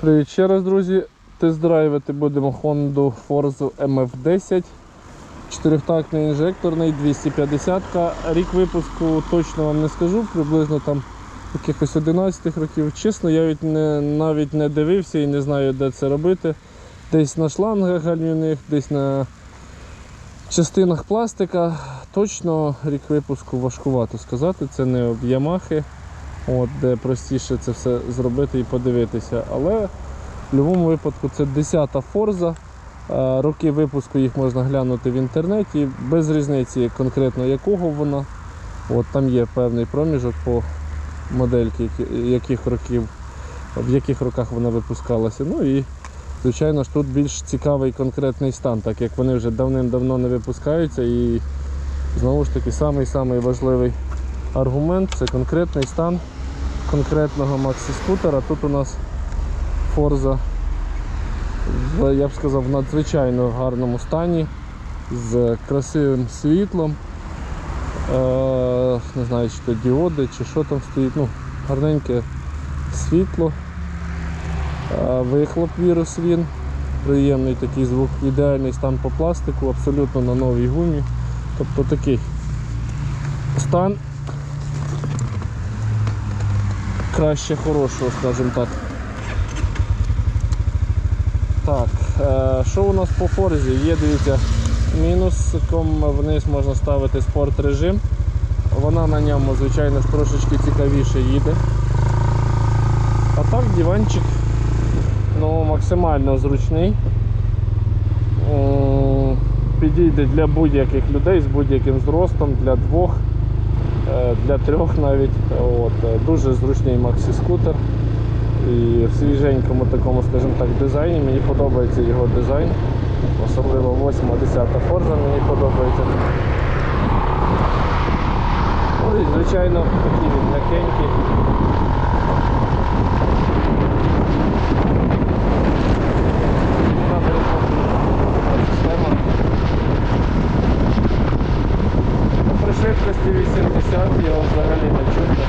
Привіт ще раз, друзі. Тест-драйвити будемо Honda Forza MF10. Чотирьохтактний інжекторний, 250 Рік випуску точно вам не скажу, приблизно там якихось 11 років. Чесно, я не, навіть не дивився і не знаю, де це робити. Десь на шлангах гальмівних, десь на частинах пластика. Точно рік випуску важкувато сказати. Це не об Ямахи, от, де простіше це все зробити і подивитися. Але в будь-якому випадку це 10-та Forza. Е, Роки випуску їх можна глянути в інтернеті, без різниці конкретно якого вона. От Там є певний проміжок по модельки, яких років, в яких роках вона випускалася. Ну і звичайно ж тут більш цікавий конкретний стан, так як вони вже давним-давно не випускаються. І знову ж таки самий-самий важливий аргумент це конкретний стан конкретного максі-скутера. Тут у нас в, я б сказав, в надзвичайно гарному стані, з красивим світлом. Е, не знаю, чи то діоди, чи що там стоїть. Ну, гарненьке світло. Е, вихлоп вірус він. Приємний такий звук, ідеальний стан по пластику, абсолютно на новій гумі. Тобто такий стан краще хорошого, скажімо так. Так, е, що у нас по форзі? Є, дивіться, мінусиком вниз можна ставити спорт режим. Вона на ньому, звичайно трошечки цікавіше їде. А так диванчик ну, максимально зручний. Підійде для будь-яких людей з будь-яким зростом, для двох, для трьох навіть. От, е, дуже зручний максі-скутер. І в свіженькому такому, скажімо так, дизайні. Мені подобається його дизайн. Особливо 8-10 Forza мені подобається. Ну і звичайно такі він м'якенький. Вона пересматривана система. Ну, При швидкості 80 я взагалі не чутно.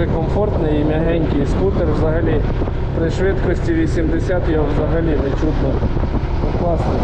Дуже комфортний і м'ягенький скутер взагалі. При швидкості 80 його взагалі не чутно. Ну, класно.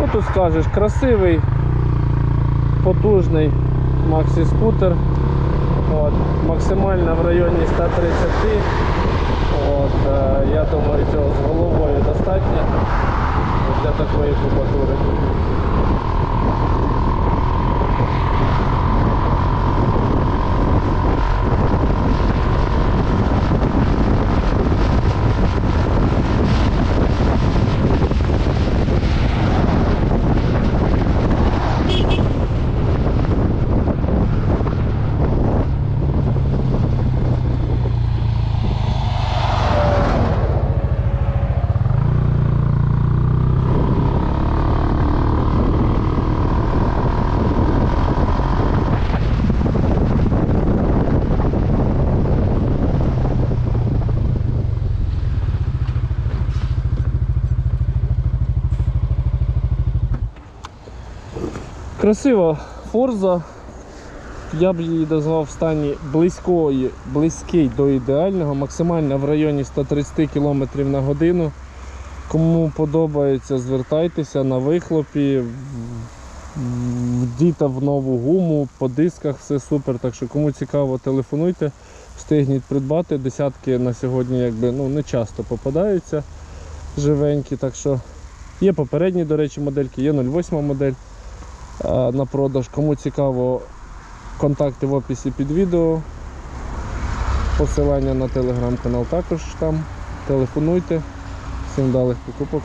Що тут скажеш? Красивий, потужний максі-скутер. От, максимально в районі 130. От, е, я думаю, цього з головою достатньо для такої кубатури. Красива форза. Я б її назвав в стані близької, близький до ідеального, максимально в районі 130 км на годину. Кому подобається, звертайтеся на вихлопі, вдіта в нову гуму, по дисках все супер. Так що кому цікаво, телефонуйте, встигніть придбати. Десятки на сьогодні якби, ну, не часто попадаються живенькі. Так що є попередні, до речі, модельки, є 08 модель на продаж. Кому цікаво, контакти в описі під відео. Посилання на телеграм-канал також там. Телефонуйте. Всім вдалих покупок.